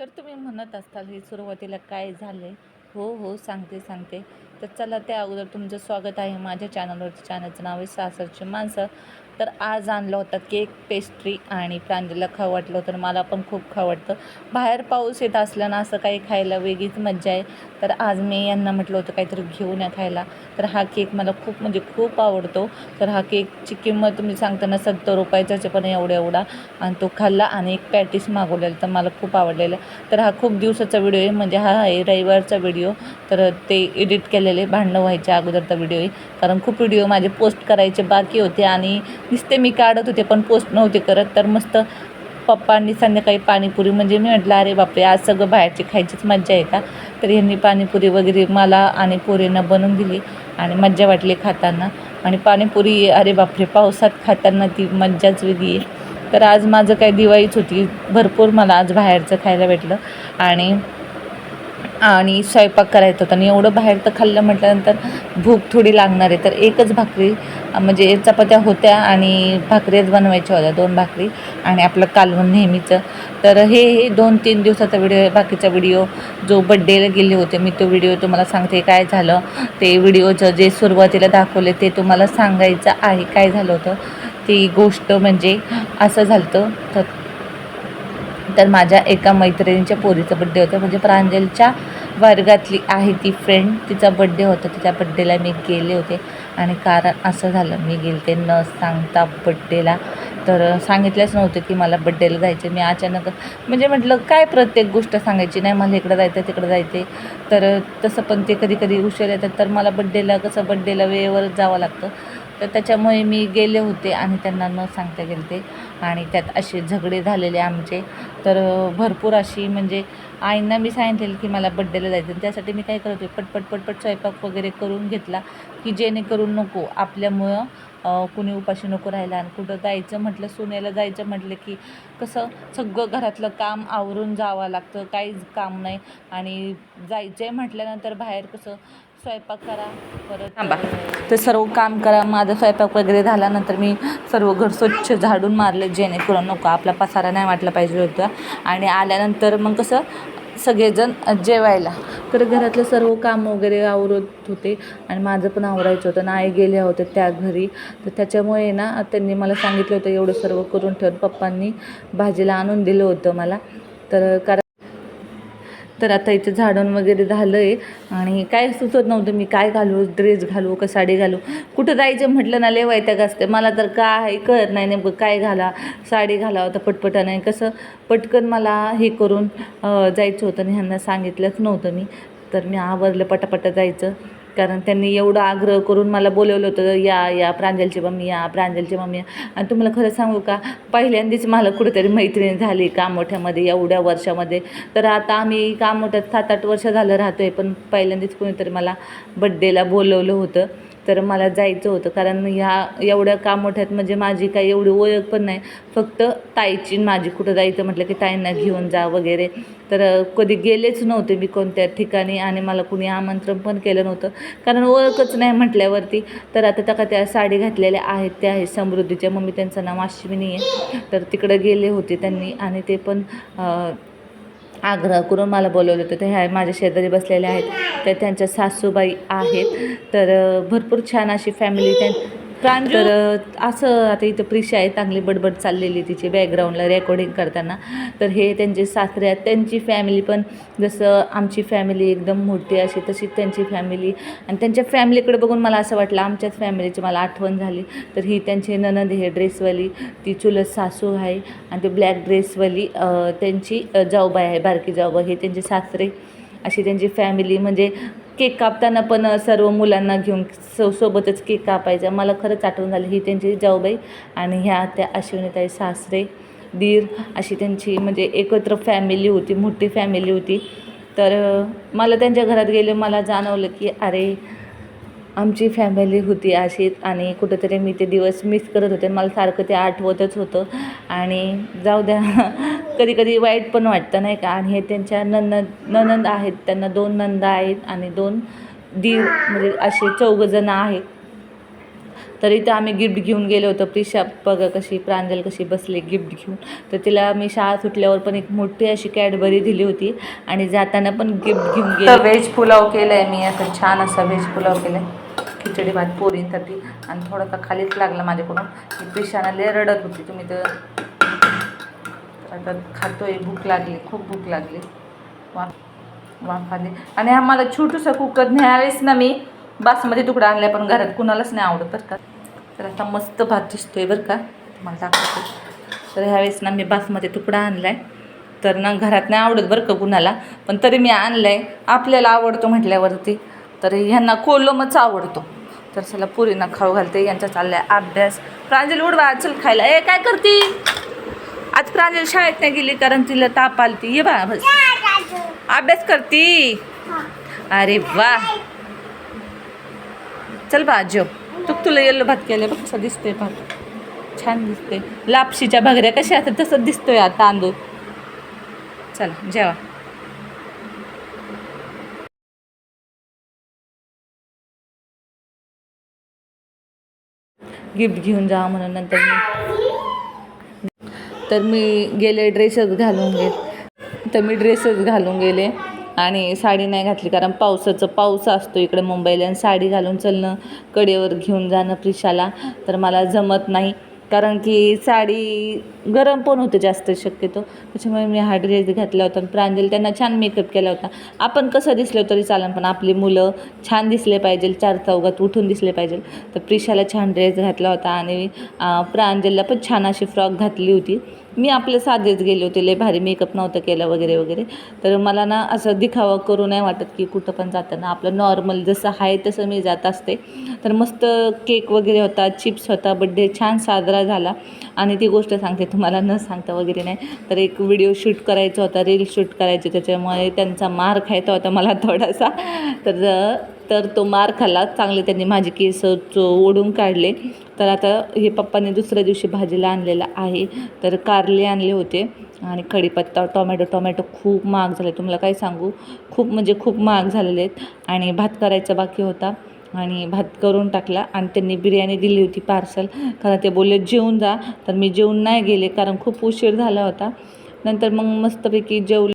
तर तुम्ही म्हणत असताल हे सुरुवातीला काय झालं हो हो सांगते सांगते. तर चला त्या अगोदर तुमचं स्वागत आहे माझ्या चॅनलवरती चॅनलचं नाव आहे सासरची माणसं. तर आज आणलं होतं केक पेस्ट्री आणि प्रांजलीला खाऊ वाटलं तर मला पण खूप खाऊ वाटतं. बाहेर पाऊस येत असल्यानं असं काही खायला वेगळीच मज्जा आहे. तर आज मी यांना म्हटलं होतं काहीतरी घेऊन या खायला. तर हा केक मला खूप म्हणजे खूप आवडतो. तर हा केकची किंमत तुम्ही सांगताना सत्तर रुपयाचाच पण एवढा एवढा. आणि तो खाल्ला आणि एक पॅटीस मागवलेला तर मला खूप आवडलेला. तर हा खूप दिवसाचा व्हिडिओ आहे. म्हणजे हा आहे रविवारचा व्हिडिओ तर ते एडिट केले झालेले भांडणं व्हायच्या अगोदरचा व्हिडिओ आहे. कारण खूप व्हिडिओ माझे पोस्ट करायचे बाकी होते आणि नुसते मी काढत होते पण पोस्ट नव्हते करत. तर मस्त पप्पांनी संध्याकाळी पाणीपुरी म्हणजे मी म्हटलं अरे बापरे आज सगळं बाहेरची खायचीच मज्जा आहे का? तर यांनी पाणीपुरी वगैरे मला आणि पोरींना बनवून दिली आणि मज्जा वाटली खाताना. आणि पाणीपुरी अरे बापरे पावसात खाताना ती मज्जाच वेगळी आहे. तर आज माझं काही दिवाळीच होती भरपूर मला आज बाहेरचं खायला भेटलं. आणि आणि स्वयंपाक करायचा होता. आणि एवढं बाहेर तर खाल्लं म्हटल्यानंतर भूक थोडी लागणार आहे. तर एकच भाकरी म्हणजे चपात्या होत्या आणि भाकरीच बनवायच्या होत्या दोन भाकरी आणि आपलं कालवण नेहमीचं. तर हे हे दोन तीन दिवसाचा व्हिडिओ आहे बाकीचा व्हिडिओ जो बड्डेला गेले होते मी तो व्हिडिओ तुम्हाला सांगते काय झालं. ते व्हिडिओचं जे सुरुवातीला दाखवले ते तुम्हाला सांगायचं आहे काय झालं होतं. ती गोष्ट म्हणजे असं झालं होतं तर तर माझ्या एका मैत्रिणीच्या पोरीचा बड्डे होता. म्हणजे प्रांजलच्या वर्गातली आहे ती फ्रेंड तिचा बड्डे होता. तिच्या बड्डेला मी गेले होते. आणि कारण असं झालं मी गेलते न सांगता बड्डेला तर सांगितलंच नव्हतं की मला बड्डेला जायचं मी अचानक म्हणजे म्हटलं काय प्रत्येक गोष्ट सांगायची? नाही मला इकडं जायचं तिकडं जायचं तर तसं पण ते कधी कधी उशीर येतात. तर मला बड्डेला कसं बड्डेला वेळेवरच जावं लागतं. तर त्याच्यामुळे मी गेले होते आणि त्यांना न सांगता गेले ते आणि त्यात असे झगडे झालेले आमचे. तर भरपूर अशी म्हणजे आईंना मी सांगितलेलं की मला बड्डेला जायचं आणि त्यासाठी मी काय करत होते? पटपट पटपट स्वयंपाक वगैरे करून घेतला की जेणेकरून नको आपल्यामुळं कुणी उपाशी नको राहायला आणि कुठं जायचं म्हटलं सुनेला जायचं म्हटलं की कसं सगळं घरातलं काम आवरून जावं लागतं काहीच काम नाही. आणि जायचं आहे म्हटल्यानंतर बाहेर कसं स्वयंपाक करा परत थांबा. तर सर्व काम करा. माझा स्वयंपाक वगैरे झाल्यानंतर मी सर्व घर स्वच्छ झाडून मारले जेणेकरून नको आपला पसारा नाही वाटला पाहिजे होता. आणि आल्यानंतर मग कसं सगळेजण जेवायला. तर घरातलं सर्व काम वगैरे आवरत होते आणि माझं पण आवरायचं होतं आणि आई गेल्या होत्या त्या घरी. तर त्याच्यामुळे ना त्यांनी मला सांगितलं होतं एवढं सर्व करून ठेवून पप्पांनी भाजीला आणून दिलं होतं मला. तर कारण तर आता इथे झाडून वगैरे झालं आहे आणि काय सुचत नव्हतं मी काय घालू ड्रेस घालू का साडी घालू. कुठं जायचं म्हटलं ना लय वैताग असते मला तर काय कळत नाही नेमकं काय घाला साडी घालावं तर पटपटा नाही कसं पटकन मला हे करून जायचं होतं आणि ह्यांना सांगितलंच नव्हतं मी. तर मी आवरलं पटापटा जायचं. कारण त्यांनी एवढं आग्रह करून मला बोलवलं होतं या या प्रांजलची मम्मी या प्रांजलची मम्मी या. आणि तुम्हाला खरं सांगू का पहिल्यांदाच मला कुठेतरी मैत्रीण झाली कामोठ्यामध्ये एवढ्या वर्षामध्ये. तर आता आम्ही कामोठ्यात सात आठ वर्ष झालं राहतो आहे पण पहिल्यांदाच कोणीतरी मला बड्डेला बोलवलं होतं. तर मला जायचं होतं. कारण ह्या एवढ्या कामोठ्यात म्हणजे माझी काही एवढी ओळख पण नाही. फक्त ताईची माझी कुठं जायचं म्हटलं की ताईंना घेऊन जा वगैरे. तर कधी गेलेच नव्हते मी कोणत्या ठिकाणी आणि मला कुणी आमंत्रण पण केलं नव्हतं. कारण ओळखच नाही म्हटल्यावरती. तर आता त्या का त्या साडी घातलेल्या आहेत त्या आहेत. समृद्धीच्या. मम्मी त्यांचं नाव अश्विनी आहे. तर तिकडं गेले होते त्यांनी आणि ते पण आग्रह करून मला बोलवलं होतं. तर ह्या माझ्या शेजारी बसलेल्या आहेत. त्या त्यांच्या सासूबाई आहेत. तर भरपूर छान अशी फॅमिली त्या तर असं आता इथं प्रिशा आहे चांगली बडबड चाललेली तिची बॅकग्राऊंडला रेकॉर्डिंग करताना. तर हे त्यांचे सासरे आहेत. त्यांची फॅमिली पण जसं आमची फॅमिली एकदम मोठी अशी तशीच त्यांची फॅमिली आणि त्यांच्या फॅमिलीकडे बघून मला असं वाटलं आमच्याच फॅमिलीची मला आठवण झाली. तर ही त्यांची ननद हे ड्रेसवाली. ती चुलत सासू आहे आणि ते ब्लॅक ड्रेसवाली त्यांची जाऊबाई आहे बारकी जाऊबाई. हे त्यांचे सासरे. अशी त्यांची फॅमिली म्हणजे केक कापताना पण सर्व मुलांना घेऊन सो सोबतच केक कापायचा. मला खरंच आठवण झाली ही त्यांची जाऊबाई आणि ह्या त्या अश्विनीताई सासरे दीर अशी त्यांची म्हणजे एकत्र फॅमिली होती मोठी फॅमिली होती. तर मला त्यांच्या घरात गेले मला जाणवलं की अरे आमची फॅमिली होती अशीच आणि कुठंतरी मी ते दिवस मिस करत होते. मला सारखं ते आठवतच होतं. आणि जाऊ द्या कधी कधी वाईट पण वाटतं नाही का? आणि हे त्यांच्या ननद ननंद आहेत त्यांना दोन नंदा आहेत आणि दोन दीर म्हणजे असे चौघजणं आहेत. तर इथं आम्ही गिफ्ट घेऊन गेलो होतो. प्रिशा बघा कशी प्रांजल कशी बसली गिफ्ट घेऊन. तर तिला मी शाळा सुटल्यावर पण एक मोठी अशी कॅडबरी दिली होती आणि जाताना पण गिफ्ट घेऊन गेलो. व्हेज पुलाव केला आहे मी. असं छान असा व्हेज पुलाव केला आहे खिचडी भात पोरींसाठी. आणि थोडासा खालीच लागला माझ्याकडून. की प्रिशाना लय रडत होती. तुम्ही तर आता आता खातोय भूक लागली खूप भूक लागली. वा वाफ आली आणि आम्हाला छोटूसा कुकर न्यावेळेस ना मी. बासमती तुकडा आणला पण घरात कुणालाच नाही आवडत बरं का. तर आता मस्त भात दिसतोय बरं का. तुम्हाला दाखवतो. तर ह्यावेळेस ना मी बासमती तुकडा आणला आहे तर ना घरात नाही आवडत बरं का कुणाला. पण तरी मी आणलं आहे आपल्याला आवडतो म्हटल्यावरती. तर ह्यांना कोलमच आवडतो. तर चला पुरींना खाऊ घालते. यांचा चाललाय अभ्यास. प्रांजल उडवा. चल खायला. ए काय करते? आज प्रांजल शाळेत नाही गेली कारण तिला ताप आलती. ये बा बस. अभ्यास करती. अरे वा. चल बा जेव तू तुला येल्लो भात केलं बघ कसं दिसतोय भात छान दिसतोय. लापशीच्या भाकऱ्या कशा असतात तसंच दिसतोय आता तांदूळ. चला जेवा. गिफ्ट घेऊन जा म्हणून नंतर मी तर मी गेले ड्रेसच घालून गेले तर मी ड्रेसच घालून गेले आणि साडी नाही घातली कारण पावसाचं पाऊस असतो इकडे मुंबईला आणि साडी घालून चलणं कडेवर घेऊन जाणं प्रिशाला तर मला जमत नाही. कारण की साडी गरम पण होते जास्त शक्यतो. त्याच्यामुळे मी हा ड्रेस घातला होता आणि प्रांजल त्यांना छान मेकअप केला होता. आपण कसं दिसलो तरी चालेल पण आपली मुलं छान दिसले पाहिजे चार चौघात उठून दिसले पाहिजे. तर प्रिशाला छान ड्रेस घातला होता आणि प्रांजलला पण छान अशी फ्रॉक घातली होती. मी आपले साधेच गेले होते लय भारी मेकअप नव्हतं केलं वगैरे वगैरे. तर मला ना असं दिखावा करू नाही वाटत की कुठं पण जाताना. आपलं नॉर्मल जसं आहे तसं मी जात असते. तर मस्त केक वगैरे होता चिप्स होता बड्डे छान साजरा झाला. आणि ती गोष्ट सांगते तुम्हाला न सांगता वगैरे नाही. तर एक व्हिडिओ शूट करायचा होता रील शूट करायचे. त्याच्यामुळे त्यांचा मार खायचा होता मला थोडासा. तर तर तो मार खाल्ला. चांगले त्यांनी माझे केस ओढून काढले. तर आता हे पप्पाने दुसऱ्या दिवशी भाजीला आणलेला आहे. तर कारले आणले होते आणि कढीपत्ता टोमॅटो टोमॅटो खूप महाग झाले. तुम्हाला काय सांगू? खूप म्हणजे खूप महाग झालेले आहेत. आणि भात करायचा बाकी होता. आणि भात करून टाकला आणि त्यांनी बिर्याणी दिली होती पार्सल. कारण ते बोलले जेवून जा. तर मी जेवून नाही गेले कारण खूप उशीर झाला होता. नंतर मग मस्तपैकी जेवले.